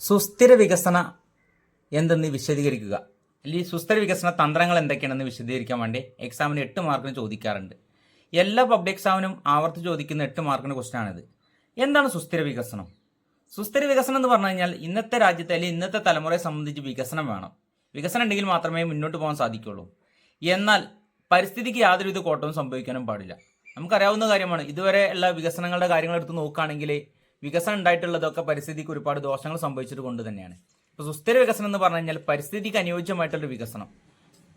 സുസ്ഥിര വികസന എന്തെന്ന് വിശദീകരിക്കുക. അല്ലെങ്കിൽ സുസ്ഥിര വികസന തന്ത്രങ്ങൾ എന്തൊക്കെയാണെന്ന് വിശദീകരിക്കാൻ വേണ്ടി എക്സാമിന് എട്ട് മാർക്കിന് ചോദിക്കാറുണ്ട്. എല്ലാ പബ്ലിക് എക്സാമിനും ആവർത്തി ചോദിക്കുന്ന എട്ട് മാർക്കിന് ക്വസ്റ്റൻ ആണിത്. എന്താണ് സുസ്ഥിര വികസനം? സുസ്ഥിര വികസനം എന്ന് പറഞ്ഞു കഴിഞ്ഞാൽ ഇന്നത്തെ രാജ്യത്തെ അല്ലെങ്കിൽ ഇന്നത്തെ തലമുറയെ സംബന്ധിച്ച് വികസനം വേണം. വികസനം ഉണ്ടെങ്കിൽ മാത്രമേ മുന്നോട്ട് പോകാൻ സാധിക്കുള്ളൂ. എന്നാൽ പരിസ്ഥിതിക്ക് യാതൊരുവിധ കോട്ടവും സംഭവിക്കാനും പാടില്ല. നമുക്കറിയാവുന്ന കാര്യമാണ് ഇതുവരെ ഉള്ള വികസനങ്ങളുടെ കാര്യങ്ങൾ എടുത്ത് നോക്കുകയാണെങ്കിൽ വികസനം ഉണ്ടായിട്ടുള്ളതൊക്കെ പരിസ്ഥിതിക്ക് ഒരുപാട് ദോഷങ്ങൾ സംഭവിച്ചത് കൊണ്ട് തന്നെയാണ്. ഇപ്പോൾ സുസ്ഥിര വികസനം എന്ന് പറഞ്ഞു കഴിഞ്ഞാൽ പരിസ്ഥിതിക്ക് അനുയോജ്യമായിട്ടുള്ള വികസനം.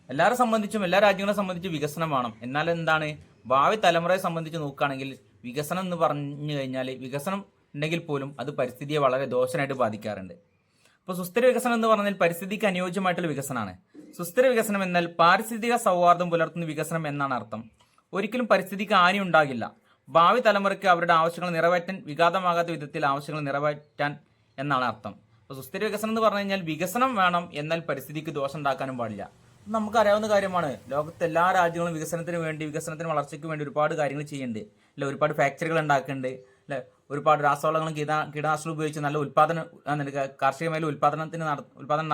എല്ലാവരെ സംബന്ധിച്ചും എല്ലാ രാജ്യങ്ങളെ സംബന്ധിച്ചും വികസനം വേണം. എന്നാൽ എന്താണ്? ഭാവി തലമുറയെ സംബന്ധിച്ച് നോക്കുകയാണെങ്കിൽ വികസനം എന്ന് പറഞ്ഞു കഴിഞ്ഞാൽ വികസനം ഉണ്ടെങ്കിൽ പോലും അത് പരിസ്ഥിതിയെ വളരെ ദോഷമായിട്ട് ബാധിക്കാറുണ്ട്. അപ്പോൾ സുസ്ഥിര വികസനം എന്ന് പറഞ്ഞാൽ പരിസ്ഥിതിക്ക് അനുയോജ്യമായിട്ടുള്ള വികസനമാണ്. സുസ്ഥിര വികസനം എന്നാൽ പാരിസ്ഥിതിക സൗഹാർദ്ദം പുലർത്തുന്ന വികസനം എന്നാണ് അർത്ഥം. ഒരിക്കലും പരിസ്ഥിതിക്ക് ഹാനി ഉണ്ടാകില്ല. ഭാവി തലമുറയ്ക്ക് അവരുടെ ആവശ്യങ്ങൾ നിറവേറ്റാൻ വിഘാതമാകാത്ത വിധത്തിൽ ആവശ്യങ്ങൾ നിറവേറ്റാൻ എന്നാണ് അർത്ഥം. അപ്പോൾ സുസ്ഥിര വികസനം എന്ന് പറഞ്ഞു കഴിഞ്ഞാൽ വികസനം വേണം എന്നാൽ പരിസ്ഥിതിക്ക് ദോഷം ഉണ്ടാക്കാനും പാടില്ല. നമുക്ക് നമുക്കറിയാവുന്ന കാര്യമാണ് ലോകത്തെ എല്ലാ രാജ്യങ്ങളും വികസനത്തിന് വേണ്ടി വികസനത്തിന് വളർച്ചയ്ക്ക് വേണ്ടി ഒരുപാട് കാര്യങ്ങൾ ചെയ്യുന്നുണ്ട്. അല്ലെ? ഒരുപാട് ഫാക്ടറികൾ ഉണ്ടാക്കുന്നുണ്ട്. അല്ലെ? ഒരുപാട് രാസവളങ്ങളും കീട കീടനാശിനികൾ ഉപയോഗിച്ച് നല്ല നിനക്ക് കാർഷിക മേഖല ഉൽപ്പാദനത്തിന് നട ഉൽപ്പാദനം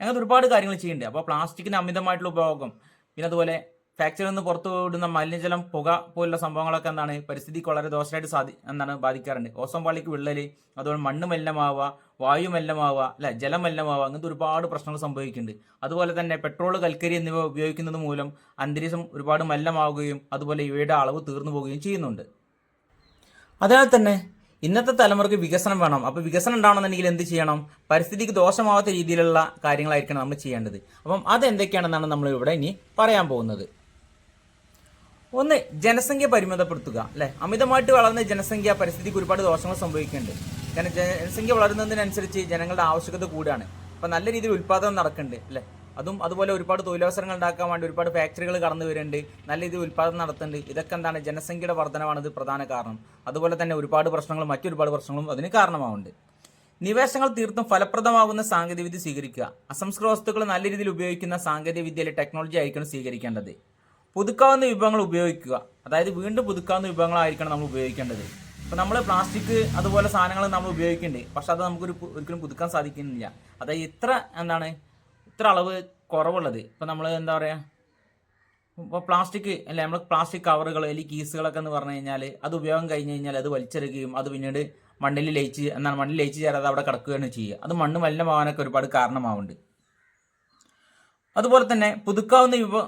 അങ്ങനത്തെ ഒരുപാട് കാര്യങ്ങൾ ചെയ്യുന്നുണ്ട്. അപ്പോൾ പ്ലാസ്റ്റിക്കിന് അമിതമായിട്ടുള്ള ഉപയോഗം പിന്നെ അതുപോലെ ഫാക്ടറിയിൽ നിന്ന് പുറത്തു വിടുന്ന മലിനജലം പുക പോലുള്ള സംഭവങ്ങളൊക്കെ എന്താണ്? പരിസ്ഥിതിക്ക് വളരെ ദോഷമായിട്ട് സാധി എന്താണ്? ബാധിക്കാറുണ്ട്. ഓസോൺ പാളിക്ക് വിള്ളൽ അതുപോലെ മണ്ണ് മലിനമാവുക വായു മലിനമാവുക അല്ല? ജലം മലിനമാവുക അങ്ങനത്തെ ഒരുപാട് പ്രശ്നങ്ങൾ സംഭവിക്കുന്നുണ്ട്. അതുപോലെ തന്നെ പെട്രോൾ കൽക്കരി എന്നിവ ഉപയോഗിക്കുന്നത് മൂലം അന്തരീക്ഷം ഒരുപാട് മലിനമാവുകയും അതുപോലെ ഇവയുടെ അളവ് തീർന്നു പോവുകയും ചെയ്യുന്നുണ്ട്. അതിനാൽ തന്നെ ഇന്നത്തെ തലമുറയ്ക്ക് വികസനം വേണം. അപ്പോൾ വികസനം ഉണ്ടാവണമെന്നുണ്ടെങ്കിൽ എന്ത് ചെയ്യണം? പരിസ്ഥിതിക്ക് ദോഷമാവാത്ത രീതിയിലുള്ള കാര്യങ്ങളായിരിക്കണം നമ്മൾ ചെയ്യേണ്ടത്. അപ്പം അതെന്തൊക്കെയാണെന്നാണ് നമ്മൾ ഇവിടെ ഇനി പറയാൻ പോകുന്നത്. ഒന്ന് ജനസംഖ്യ പരിമിതപ്പെടുത്തുക അല്ലെ? അമിതമായിട്ട് വളർന്ന ജനസംഖ്യ പരിസ്ഥിതിക്ക് ഒരുപാട് ദോഷങ്ങൾ സംഭവിക്കുന്നുണ്ട്. കാരണം ജനസംഖ്യ വളരുന്നതിനനുസരിച്ച് ജനങ്ങളുടെ ആവശ്യകത കൂടുകയാണ് അപ്പം നല്ല രീതിയിൽ ഉൽപ്പാദനം നടക്കുന്നുണ്ട് അല്ലെ? അതും അതുപോലെ ഒരുപാട് തൊഴിലവസരങ്ങൾ ഉണ്ടാക്കാൻ വേണ്ടി ഒരുപാട് ഫാക്ടറികൾ കടന്നു വരുന്നുണ്ട്. നല്ല രീതിയിൽ ഉൽപ്പാദനം നടത്തുന്നുണ്ട്. ഇതൊക്കെ എന്താണ് ജനസംഖ്യയുടെ വർധനമാണ് ഇത് പ്രധാന കാരണം. അതുപോലെ തന്നെ ഒരുപാട് പ്രശ്നങ്ങളും മറ്റൊരുപാട് പ്രശ്നങ്ങളും അതിന് കാരണമാവുന്നുണ്ട്. നിവേശങ്ങൾ തീർത്തും ഫലപ്രദമാകുന്ന സാങ്കേതികവിദ്യ സ്വീകരിക്കുക. അസംസ്കൃത വസ്തുക്കൾ നല്ല രീതിയിൽ ഉപയോഗിക്കുന്ന സാങ്കേതിക വിദ്യയിലെ ടെക്നോളജി ആയിരിക്കണം സ്വീകരിക്കേണ്ടത്. പുതുക്കാവുന്ന വിഭവങ്ങൾ ഉപയോഗിക്കുക. അതായത് വീണ്ടും പുതുക്കാവുന്ന വിഭവങ്ങളായിരിക്കണം നമ്മൾ ഉപയോഗിക്കേണ്ടത്. ഇപ്പം നമ്മൾ പ്ലാസ്റ്റിക് അതുപോലെ സാധനങ്ങൾ നമ്മൾ ഉപയോഗിക്കുന്നുണ്ട് പക്ഷെ അത് നമുക്കൊരു ഒരിക്കലും പുതുക്കാൻ സാധിക്കുന്നില്ല. അതായത് ഇത്ര എന്താണ്? ഇത്ര അളവ് കുറവുള്ളത്. ഇപ്പം നമ്മൾ എന്താ പറയുക ഇപ്പോൾ പ്ലാസ്റ്റിക് അല്ലെ? നമ്മൾ പ്ലാസ്റ്റിക് കവറുകൾ അല്ലെങ്കിൽ കീസുകളൊക്കെ എന്ന് പറഞ്ഞു കഴിഞ്ഞാൽ അത് ഉപയോഗം കഴിഞ്ഞ് കഴിഞ്ഞാൽ അത് വലിച്ചെടുക്കുകയും അത് പിന്നീട് മണ്ണിൽ ലയിച്ച് എന്നാൽ മണ്ണിൽ ലയിച്ച് ചേരാതെ അവിടെ കിടക്കുകയാണ് ചെയ്യുക. അത് മണ്ണ് മലിനമാവാനൊക്കെ ഒരുപാട് കാരണമാവുന്നുണ്ട്. അതുപോലെ തന്നെ പുതുക്കാവുന്ന വിഭവ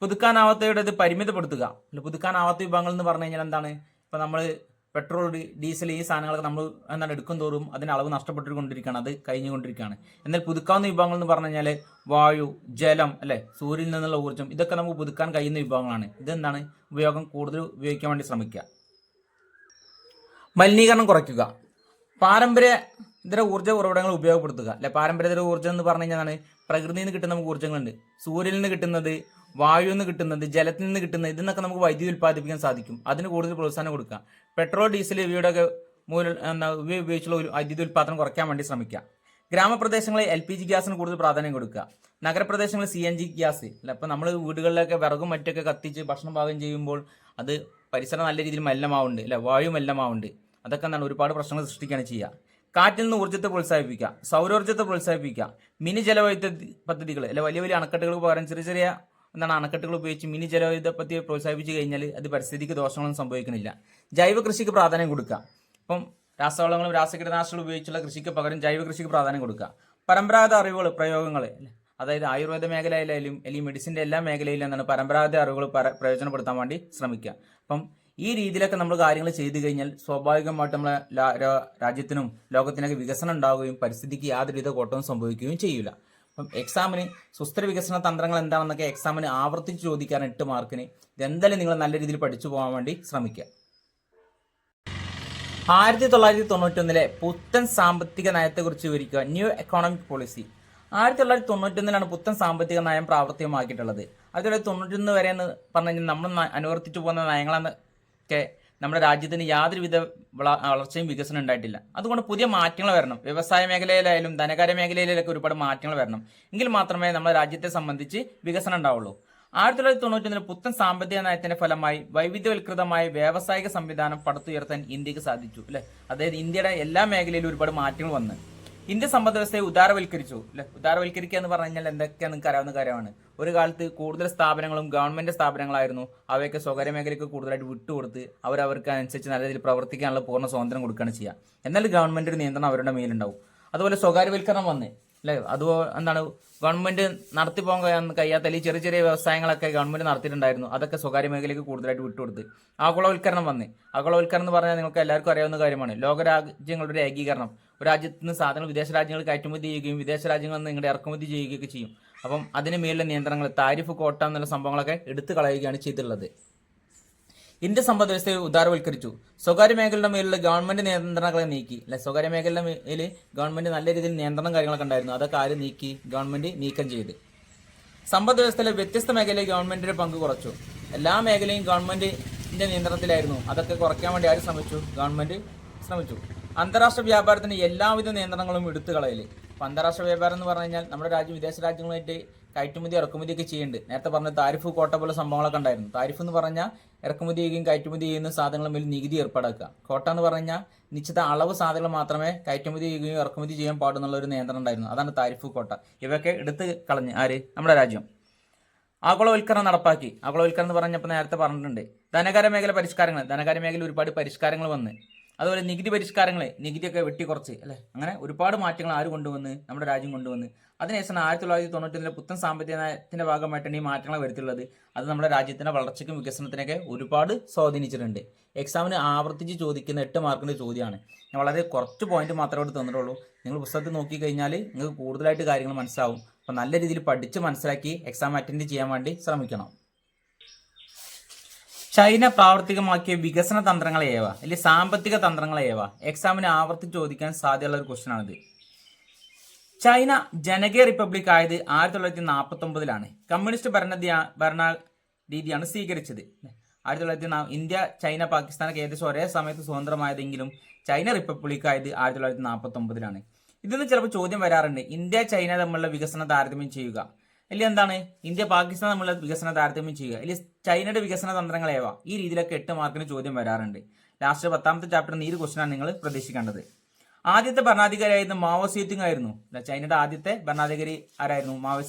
പുതുക്കാനാവാത്തയുടെ ഇത് പരിമിതപ്പെടുത്തുക. പുതുക്കാനാവാത്ത വിഭവങ്ങൾ എന്ന് പറഞ്ഞു കഴിഞ്ഞാൽ എന്താണ്? ഇപ്പം നമ്മൾ പെട്രോൾ ഡീസൽ ഈ സാധനങ്ങളൊക്കെ നമ്മൾ എന്താണ് എടുക്കും തോറും അതിന് അളവ് നഷ്ടപ്പെട്ടുകൊണ്ടിരിക്കുകയാണ്. അത് കഴിഞ്ഞുകൊണ്ടിരിക്കുകയാണ്. എന്നാൽ പുതുക്കാവുന്ന വിഭവങ്ങൾ എന്ന് പറഞ്ഞു കഴിഞ്ഞാൽ വായു ജലം അല്ലെ? സൂര്യനിൽ നിന്നുള്ള ഊർജം ഇതൊക്കെ നമുക്ക് പുതുക്കാൻ കഴിയുന്ന വിഭാഗങ്ങളാണ് ഇതെന്താണ്? ഉപയോഗം കൂടുതൽ ഉപയോഗിക്കാൻ വേണ്ടി ശ്രമിക്കുക. മലിനീകരണം കുറയ്ക്കുക. പാരമ്പര്യ ഇതര ഊർജ ഉറവിടങ്ങൾ ഉപയോഗപ്പെടുത്തുക. അല്ലെ പാരമ്പര്യതര ഊർജം എന്ന് പറഞ്ഞു കഴിഞ്ഞാൽ പ്രകൃതിയിൽ നിന്ന് കിട്ടുന്ന നമുക്ക് ഊർജങ്ങളുണ്ട്. സൂര്യനിൽ നിന്ന് കിട്ടുന്നത് വായുവിൽ നിന്ന് കിട്ടുന്നത് ജലത്തിൽ നിന്ന് കിട്ടുന്നത് ഇതിൽ നിന്നൊക്കെ നമുക്ക് വൈദ്യുതി ഉൽപ്പാദിപ്പിക്കാൻ സാധിക്കും. അതിന് കൂടുതൽ പ്രോത്സാഹനം കൊടുക്കുക. പെട്രോൾ ഡീസൽ ഇവയുടെ ഒക്കെ മൂലം ഇവ ഉപയോഗിച്ചുള്ള ഒരു വൈദ്യുതി ഉൽപ്പാദനം കുറയ്ക്കാൻ വേണ്ടി ശ്രമിക്കുക. ഗ്രാമപ്രദേശങ്ങളിൽ എൽ പി ജി ഗ്യാസിന് കൂടുതൽ പ്രാധാന്യം കൊടുക്കുക. നഗരപ്രദേശങ്ങളിൽ സി എൻ ജി ഗ്യാസ്. അപ്പം നമ്മൾ വീടുകളിലൊക്കെ വിറകും മറ്റൊക്കെ കത്തിച്ച് ഭക്ഷണം പാകം ചെയ്യുമ്പോൾ അത് പരിസരം നല്ല രീതിയിൽ മലിനമാവുന്നുണ്ട്. അല്ലെ വായു മലിനമാവുന്നുണ്ട്. അതൊക്കെ എന്താണ്? ഒരുപാട് പ്രശ്നങ്ങൾ സൃഷ്ടിക്കുകയാണ് ചെയ്യുക. കാറ്റിൽ നിന്ന് ഊർജത്തെ പ്രോത്സാഹിപ്പിക്കുക. സൗരോർജത്തെ പ്രോത്സാഹിപ്പിക്കുക. മിനി ജലവൈദ്യുതി പദ്ധതികൾ അല്ലെ വലിയ വലിയ അണക്കെട്ടുകൾക്ക് പകരം ചെറിയ ചെറിയ എന്താണ് അണക്കെട്ടുകൾ ഉപയോഗിച്ച് മിനി ജലവൈദ്യുത പദ്ധതി പ്രോത്സാഹിപ്പിച്ച് കഴിഞ്ഞാൽ അത് പരിസ്ഥിതിക്ക് ദോഷങ്ങളൊന്നും സംഭവിക്കുന്നില്ല ജൈവ കൃഷിക്ക് പ്രാധാന്യം കൊടുക്കുക. ഇപ്പം രാസവളങ്ങളും രാസകീടനാശികളും ഉപയോഗിച്ചുള്ള കൃഷിക്ക് പകരം ജൈവ കൃഷിക്ക് പ്രാധാന്യം കൊടുക്കുക. പരമ്പരാഗത അറിവുകൾ പ്രയോഗങ്ങൾ അതായത് ആയുർവേദ മേഖലയിലായാലും അല്ലെങ്കിൽ മെഡിസിന്റെ എല്ലാ മേഖലയിലും എന്താണ് പരമ്പരാഗത അറിവുകൾ പ്രയോജനപ്പെടുത്താൻ വേണ്ടി ശ്രമിക്കുക. അപ്പം ഈ രീതിയിലൊക്കെ നമ്മൾ കാര്യങ്ങൾ ചെയ്തു കഴിഞ്ഞാൽ സ്വാഭാവികമായിട്ട് നമ്മളെ രാജ്യത്തിനും ലോകത്തിനൊക്കെ വികസനം ഉണ്ടാവുകയും പരിസ്ഥിതിക്ക് യാതൊരുവിധ കോട്ടവും സംഭവിക്കുകയും ചെയ്യില്ല അപ്പം എക്സാമിന് സുസ്ഥിര വികസന തന്ത്രങ്ങൾ എന്താണെന്നൊക്കെ എക്സാമിന് ആവർത്തിച്ച് ചോദിക്കാൻ എട്ട് മാർക്കിന് ഇതെന്തായാലും നിങ്ങൾ നല്ല രീതിയിൽ പഠിച്ചു പോകാൻ വേണ്ടി ശ്രമിക്കുക. ആയിരത്തി തൊള്ളായിരത്തി തൊണ്ണൂറ്റൊന്നിലെ പുത്തൻ സാമ്പത്തിക നയത്തെക്കുറിച്ച് വിവരിക്കുക. ന്യൂ എക്കോണമിക് പോളിസി ആയിരത്തി തൊള്ളായിരത്തി തൊണ്ണൂറ്റൊന്നിലാണ് പുത്തൻ സാമ്പത്തിക നയം പ്രാവർത്തികമാക്കിയിട്ടുള്ളത്. ആയിരത്തി തൊള്ളായിരത്തി തൊണ്ണൂറ്റൊന്ന് വരെ എന്ന് പറഞ്ഞു കഴിഞ്ഞാൽ നമ്മൾ അനുവർത്തിച്ചു പോകുന്ന നയങ്ങളെന്നൊക്കെ നമ്മുടെ രാജ്യത്തിന് യാതൊരുവിധ വള- വളർച്ചയും വികസനം ഉണ്ടായിട്ടില്ല. അതുകൊണ്ട് പുതിയ മാറ്റങ്ങൾ വരണം. വ്യവസായ മേഖലയിലായാലും ധനകാര്യ മേഖലയിലൊക്കെ ഒരുപാട് മാറ്റങ്ങൾ വരണം. എങ്കിൽ മാത്രമേ നമ്മുടെ രാജ്യത്തെ സംബന്ധിച്ച് വികസനം ഉണ്ടാവുള്ളൂ. ആയിരത്തി തൊള്ളായിരത്തി തൊണ്ണൂറ്റൊന്നിൽ പുത്തൻ സാമ്പത്തിക നയത്തിന്റെ ഫലമായി വൈവിധ്യവൽകൃതമായ വ്യാവസായിക സംവിധാനം പടുത്തുയർത്താൻ ഇന്ത്യയ്ക്ക് സാധിച്ചു അല്ലെ? അതായത് ഇന്ത്യയുടെ എല്ലാ മേഖലയിലും ഒരുപാട് മാറ്റങ്ങൾ വന്ന്. ഇന്ത്യ സമ്പദ് വ്യവസ്ഥയെ ഉദാരവൽക്കരിച്ചു. അല്ലെ ഉദാരവൽക്കരിക്കുക എന്ന് പറഞ്ഞു കഴിഞ്ഞാൽ എന്തൊക്കെയാണ് നിങ്ങൾക്ക് അറിയാവുന്ന കാര്യമാണ്. ഒരു കാലത്ത് കൂടുതൽ സ്ഥാപനങ്ങളും ഗവൺമെന്റ് സ്ഥാപനങ്ങളായിരുന്നു. അവയൊക്കെ സ്വകാര്യ മേഖലയ്ക്ക് കൂടുതലായിട്ട് വിട്ടുകൊടുത്ത് അവരവർക്ക് അനുസരിച്ച് നല്ല രീതിയിൽ പ്രവർത്തിക്കാനുള്ള പൂർണ സ്വാതന്ത്ര്യം കൊടുക്കുകയാണ് ചെയ്യുക എന്നാൽ ഗവൺമെന്റ് ഒരു നിയന്ത്രണം അവരുടെ മേലുണ്ടാവും. അതുപോലെ സ്വകാര്യവൽക്കരണം വന്ന്. അല്ലേ അതുപോലെ എന്താണ്? ഗവൺമെന്റ് നടത്തി പോകാൻ കഴിയാ- കഴിയാത്ത അല്ലെങ്കിൽ ചെറിയ ചെറിയ വ്യവസായങ്ങളൊക്കെ ഗവൺമെന്റ് നടത്തിയിട്ടുണ്ടായിരുന്നു. അതൊക്കെ സ്വകാര്യ മേഖലയ്ക്ക് കൂടുതലായിട്ട് വിട്ടുകൊടുത്ത്. ആഗോളവൽക്കരണം വന്ന്. ആഗോളവൽക്കരണം എന്ന് പറഞ്ഞാൽ നിങ്ങൾക്ക് എല്ലാവർക്കും അറിയാവുന്ന കാര്യമാണ്. ലോകരാജ്യങ്ങളുടെ ഏകീകരണം. രാജ്യത്ത് നിന്ന് സാധനങ്ങൾ വിദേശ രാജ്യങ്ങൾ കയറ്റുമതി ചെയ്യുകയും വിദേശ രാജ്യങ്ങളിൽ നിന്ന് ഇങ്ങോട്ട് ഇറക്കുമതി ചെയ്യുകയൊക്കെ ചെയ്യും. അപ്പം അതിന് മേലുള്ള നിയന്ത്രണങ്ങൾ താരിഫ് കോട്ട എന്നുള്ള സംഭവങ്ങളൊക്കെ എടുത്തു കളയുകയാണ് ചെയ്തിട്ടുള്ളത്. ഇന്ത്യ സമ്പദ് വ്യവസ്ഥയെ ഉദാരവൽക്കരിച്ചു. സ്വകാര്യ മേഖലയുടെ മേലുള്ള ഗവൺമെന്റ് നിയന്ത്രണങ്ങളെ നീക്കി. അല്ലെ സ്വകാര്യ മേഖലയുടെ മേലിൽ ഗവൺമെന്റ് നല്ല രീതിയിൽ നിയന്ത്രണം കാര്യങ്ങളൊക്കെ ഉണ്ടായിരുന്നു. അതൊക്കെ ആര് നീക്കി? ഗവൺമെന്റ് നീക്കം ചെയ്ത്. സമ്പദ് വ്യവസ്ഥയിലെ വ്യത്യസ്ത മേഖലയിൽ ഗവൺമെന്റിന്റെ പങ്ക് കുറച്ചു. എല്ലാ മേഖലയും ഗവൺമെന്റിന്റെ നിയന്ത്രണത്തിലായിരുന്നു. അതൊക്കെ കുറയ്ക്കാൻ വേണ്ടി ആര് ശ്രമിച്ചു? ഗവൺമെന്റ് ശ്രമിച്ചു. അന്താരാഷ്ട്ര വ്യാപാരത്തിന് എല്ലാവിധ നിയന്ത്രണങ്ങളും എടുത്തു കളയൽ അപ്പൊ അന്താരാഷ്ട്ര വ്യാപാരം എന്ന് പറഞ്ഞു കഴിഞ്ഞാൽ നമ്മുടെ രാജ്യം വിദേശ രാജ്യങ്ങളുമായിട്ട് കയറ്റുമതി ഇറക്കുമതി ഒക്കെ ചെയ്യുന്നുണ്ട്. നേരത്തെ പറഞ്ഞ താരിഫ് കോട്ട പോലെ സംഭവങ്ങളൊക്കെ ഉണ്ടായിരുന്നു. താരിഫ് എന്ന് പറഞ്ഞാൽ ഇറക്കുമതി ചെയ്യുകയും കയറ്റുമതി ചെയ്യുന്ന സാധനങ്ങൾ മേൽ നികുതി ഏർപ്പാടാക്കുക. കോട്ട എന്ന് പറഞ്ഞാൽ നിശ്ചിത അളവ് സാധനങ്ങൾ മാത്രമേ കയറ്റുമതി ചെയ്യുകയും ഇറക്കുമതി ചെയ്യാൻ പാടുന്നുള്ള ഒരു നിയന്ത്രണം ഉണ്ടായിരുന്നു. അതാണ് താരിഫ് കോട്ട. ഇവയൊക്കെ എടുത്ത് കളഞ്ഞ് ആര്? നമ്മുടെ രാജ്യം. ആഗോളവൽക്കരണം നടപ്പാക്കി. ആഗോളവൽക്കരണം എന്ന് പറഞ്ഞപ്പോൾ നേരത്തെ പറഞ്ഞിട്ടുണ്ട്. ധനകാര്യ മേഖല പരിഷ്കാരങ്ങൾ. ധനകാര്യ മേഖല ഒരുപാട് പരിഷ്കാരങ്ങൾ വന്ന്. അതുപോലെ നികുതി പരിഷ്കാരങ്ങൾ നികുതിയൊക്കെ വെട്ടിക്കുറച്ച് അല്ലേ? അങ്ങനെ ഒരുപാട് മാറ്റങ്ങൾ ആര് കൊണ്ടുവന്ന് നമ്മുടെ രാജ്യം കൊണ്ടുവന്ന്. അതിനുശേഷം ആയിരത്തി തൊള്ളായിരത്തി തൊണ്ണൂറ്റൊന്നിലെ പുത്തൻ സാമ്പത്തിക നയത്തിന്റെ ഭാഗമായിട്ടാണ് ഈ മാറ്റങ്ങൾ വരുത്തിയുള്ളത്. അത് നമ്മുടെ രാജ്യത്തിന്റെ വളർച്ചയ്ക്കും വികസനത്തിനൊക്കെ ഒരുപാട് സ്വാധീനിച്ചിട്ടുണ്ട്. എക്സാമിന് ആവർത്തിച്ച് ചോദിക്കുന്ന എട്ട് മാർക്കിന്റെ ചോദ്യമാണ്. ഞാൻ വളരെ കുറച്ച് പോയിന്റ് മാത്രമേ ഇവിടെ തന്നിട്ടുള്ളൂ. നിങ്ങൾ പുസ്തകത്തിൽ നോക്കിക്കഴിഞ്ഞാൽ നിങ്ങൾക്ക് കൂടുതലായിട്ട് കാര്യങ്ങൾ മനസ്സിലാവും. അപ്പോൾ നല്ല രീതിയിൽ പഠിച്ച് മനസ്സിലാക്കി എക്സാം അറ്റൻഡ് ചെയ്യാൻ വേണ്ടി ശ്രമിക്കണം. ചൈന പ്രാവർത്തികമാക്കിയ വികസന തന്ത്രങ്ങളെ ഏവ? അല്ലെങ്കിൽ സാമ്പത്തിക തന്ത്രങ്ങളെ ഏവ? എക്സാമിന് ആവർത്തിച്ച് ചോദിക്കാൻ സാധ്യതയുള്ള ഒരു ക്വസ്റ്റ്യൻ ആണിത്. ചൈന ജനകീയ റിപ്പബ്ലിക് ആയത് ആയിരത്തി തൊള്ളായിരത്തി നാൽപ്പത്തി ഒമ്പതിലാണ് കമ്മ്യൂണിസ്റ്റ് ഭരണ ഭരണ രീതിയാണ് സ്വീകരിച്ചത്. ആയിരത്തി തൊള്ളായിരത്തി ഇന്ത്യ ചൈന പാകിസ്ഥാനൊക്കെ ഏകദേശം ഒരേ സമയത്ത് സ്വതന്ത്രമായതെങ്കിലും ചൈന റിപ്പബ്ലിക് ആയത് ആയിരത്തി തൊള്ളായിരത്തി നാൽപ്പത്തി ഒമ്പതിലാണ് ഇതിന്ന് ചിലപ്പോൾ ചോദ്യം വരാറുണ്ട്. ഇന്ത്യ ചൈന തമ്മിലുള്ള വികസന താരതമ്യം ചെയ്യുക. അല്ലെങ്കിൽ എന്താണ്? ഇന്ത്യ പാകിസ്ഥാൻ തമ്മിലുള്ള വികസന താരതമ്യം ചെയ്യുക. അല്ലെങ്കിൽ ചൈനയുടെ വികസന തന്ത്രങ്ങളേവ ഈ രീതിയിലൊക്കെ എട്ട് മാർക്കിന് ചോദ്യം വരാറുണ്ട്. ലാസ്റ്റ് പത്താമത്തെ ചാപ്റ്ററിൽ ഈ ഒരു ക്വസ്റ്റനാണ് നിങ്ങൾ പ്രതീക്ഷിക്കേണ്ടത്. ആദ്യത്തെ ഭരണാധികാരിയായിരുന്നു മാവോ സേതുങ് ആയിരുന്നു. ചൈനയുടെ ആദ്യത്തെ ഭരണാധികാരി ആരായിരുന്നു? മാവോ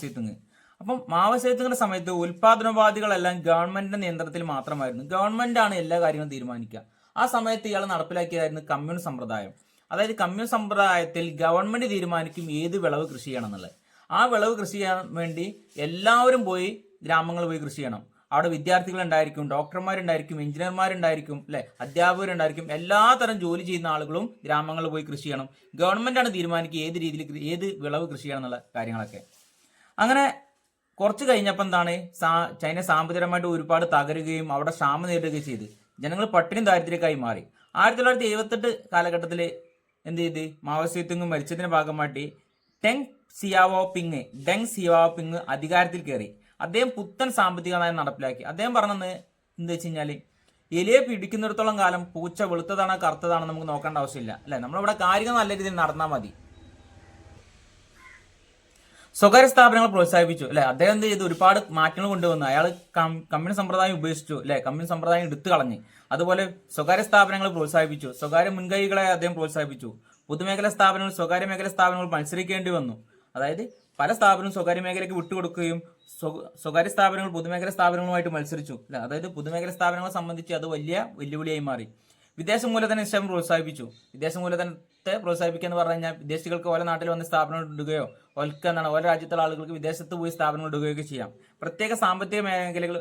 അപ്പം മാവോ സമയത്ത് ഉൽപാദനവാദികളെല്ലാം ഗവൺമെന്റിന്റെ നിയന്ത്രണത്തിൽ മാത്രമായിരുന്നു. ഗവൺമെന്റ് ആണ് എല്ലാ കാര്യങ്ങളും തീരുമാനിക്കുക. ആ സമയത്ത് ഇയാൾ നടപ്പിലാക്കിയതായിരുന്നു കമ്മ്യൂൺ സമ്പ്രദായം. അതായത് കമ്മ്യൂൺ സമ്പ്രദായത്തിൽ ഗവൺമെന്റ് തീരുമാനിക്കും ഏത് വിളവ് കൃഷി ചെയ്യണം എന്നുള്ളത്. ആ വിളവ് കൃഷി ചെയ്യാൻ വേണ്ടി എല്ലാവരും പോയി ഗ്രാമങ്ങളിൽ പോയി കൃഷി ചെയ്യണം. അവിടെ വിദ്യാർത്ഥികൾ ഉണ്ടായിരിക്കും ഡോക്ടർമാരുണ്ടായിരിക്കും എഞ്ചിനീയർമാരുണ്ടായിരിക്കും അല്ലെ? അധ്യാപകരുണ്ടായിരിക്കും. എല്ലാ തരം ജോലി ചെയ്യുന്ന ആളുകളും ഗ്രാമങ്ങളിൽ പോയി കൃഷി ചെയ്യണം. ഗവൺമെന്റ് ആണ് തീരുമാനിക്കുക ഏത് രീതിയിൽ ഏത് വിളവ് കൃഷി ചെയ്യണം എന്നുള്ള കാര്യങ്ങളൊക്കെ. അങ്ങനെ കുറച്ച് കഴിഞ്ഞപ്പോൾ എന്താണ് ചൈന സാമ്പത്തികമായിട്ട് ഒരുപാട് തകരുകയും അവിടെ ക്ഷാമം നേരിടുകയും ചെയ്ത്. ജനങ്ങൾ പട്ടിണിയും ദാരിദ്ര്യക്കായി മാറി. ആയിരത്തി തൊള്ളായിരത്തി എഴുപത്തെട്ട് കാലഘട്ടത്തിൽ എന്ത് ചെയ്ത്? മാവോസേത്തുങ് മരിച്ചതിന്റെ ഭാഗമായിട്ട് Deng Xiaoping Deng Xiaoping അധികാരത്തിൽ കയറി. അദ്ദേഹം പുത്തൻ സാമ്പത്തിക നയം നടപ്പിലാക്കി. അദ്ദേഹം പറഞ്ഞത് എന്താ വെച്ച് കഴിഞ്ഞാൽ എലിയെ പിടിക്കുന്നിടത്തോളം കാലം പൂച്ച വെളുത്തതാണോ കറുത്തതാണോ നമുക്ക് നോക്കേണ്ട ആവശ്യമില്ല. അല്ലെ? നമ്മളിവിടെ കാര്യങ്ങൾ നല്ല രീതിയിൽ നടന്നാൽ മതി. സ്വകാര്യ സ്ഥാപനങ്ങൾ പ്രോത്സാഹിപ്പിച്ചു. അല്ലെ? അദ്ദേഹം എന്ത് ചെയ്തു? ഒരുപാട് മാറ്റങ്ങൾ കൊണ്ടുവന്നു. അയാൾ കമ്മ്യൂണിസ്റ്റ് സമ്പ്രദായം ഉപേക്ഷിച്ചു. അല്ലെ? കമ്മ്യൂണിസ്റ്റ് സമ്പ്രദായം എടുത്തു കളഞ്ഞു. അതുപോലെ സ്വകാര്യ സ്ഥാപനങ്ങൾ പ്രോത്സാഹിപ്പിച്ചു. സ്വകാര്യ മുൻകൈകളെ അദ്ദേഹം പ്രോത്സാഹിപ്പിച്ചു. പൊതുമേഖലാ സ്ഥാപനങ്ങൾ സ്വകാര്യ മേഖലാ സ്ഥാപനങ്ങൾ മത്സരിക്കേണ്ടി വന്നു. അതായത് പല സ്ഥാപനവും സ്വകാര്യ മേഖലയ്ക്ക് വിട്ടുകൊടുക്കുകയും സ്വകാര്യ സ്ഥാപനങ്ങൾ പൊതുമേഖല സ്ഥാപനങ്ങളുമായിട്ട് മത്സരിച്ചു. അല്ല? അതായത് പൊതുമേഖല സ്ഥാപനങ്ങളെ സംബന്ധിച്ച് അത് വലിയ വെല്ലുവിളിയായി മാറി. വിദേശ മൂലധന നിക്ഷേപം പ്രോത്സാഹിപ്പിച്ചു. വിദേശ മൂലധനത്തെ പ്രോത്സാഹിപ്പിക്കുക എന്ന് പറഞ്ഞു കഴിഞ്ഞാൽ വിദേശികൾക്ക് ഓരോ നാട്ടിൽ വന്ന് സ്ഥാപനങ്ങൾ ഇടുകയോ ഓൽക്ക് എന്താണ് ഓരോ രാജ്യത്തുള്ള ആളുകൾക്ക് വിദേശത്ത് പോയി സ്ഥാപനങ്ങൾ ഇടുകയൊക്കെ ചെയ്യാം. പ്രത്യേക സാമ്പത്തിക മേഖലകൾ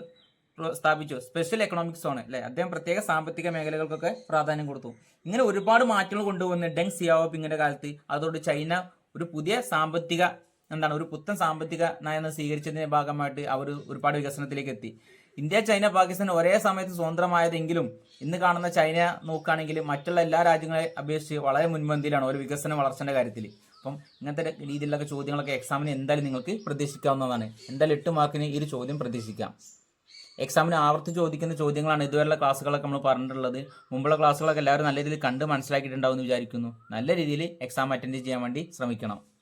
സ്ഥാപിച്ചു. സ്പെഷ്യൽ എക്കണോമിക് സോൺ അല്ലെ? അദ്ദേഹം പ്രത്യേക സാമ്പത്തിക മേഖലകൾക്കൊക്കെ പ്രാധാന്യം കൊടുത്തു. ഇങ്ങനെ ഒരുപാട് മാറ്റങ്ങൾ കൊണ്ടുവന്ന് ഡെങ് സിയാവോ സിയാവോപിങ്ങിന്റെ കാലത്ത് അതോട് ചൈന ഒരു പുതിയ സാമ്പത്തിക എന്താണ് ഒരു പുത്തൻ സാമ്പത്തിക നയം സ്വീകരിച്ചതിന്റെ ഭാഗമായിട്ട് അവർ ഒരുപാട് വികസനത്തിലേക്ക് എത്തി. ഇന്ത്യ ചൈന പാകിസ്ഥാൻ ഒരേ സമയത്ത് സ്വതന്ത്രമായതെങ്കിലും ഇന്ന് കാണുന്ന ചൈന നോക്കുകയാണെങ്കിൽ മറ്റുള്ള എല്ലാ രാജ്യങ്ങളെ അപേക്ഷിച്ച് വളരെ മുൻപന്തിയിലാണ് ഒരു വികസന വളർച്ചയുടെ കാര്യത്തിൽ അപ്പം ഇങ്ങനത്തെ രീതിയിലുള്ള ചോദ്യങ്ങളൊക്കെ എക്സാമിന് എന്തായാലും നിങ്ങൾക്ക് പ്രതീക്ഷിക്കാവുന്നതാണ്. എന്തായാലും എട്ട് മാർക്കിന് ഈ ഒരു ചോദ്യം പ്രതീക്ഷിക്കാം. എക്സാമിന് ആവർത്തിച്ച് ചോദിക്കുന്ന ചോദ്യങ്ങളാണ് ഇതുവരെയുള്ള ക്ലാസ്സുകളൊക്കെ നമ്മൾ പറഞ്ഞിട്ടുള്ളത്. മുമ്പുള്ള ക്ലാസ്സുകളൊക്കെ എല്ലാവരും നല്ല രീതിയിൽ കണ്ട് മനസ്സിലാക്കിയിട്ടുണ്ടാവും എന്ന് വിചാരിക്കുന്നു. നല്ല രീതിയിൽ എക്സാം അറ്റൻഡ് ചെയ്യാൻ വേണ്ടി ശ്രമിക്കണം.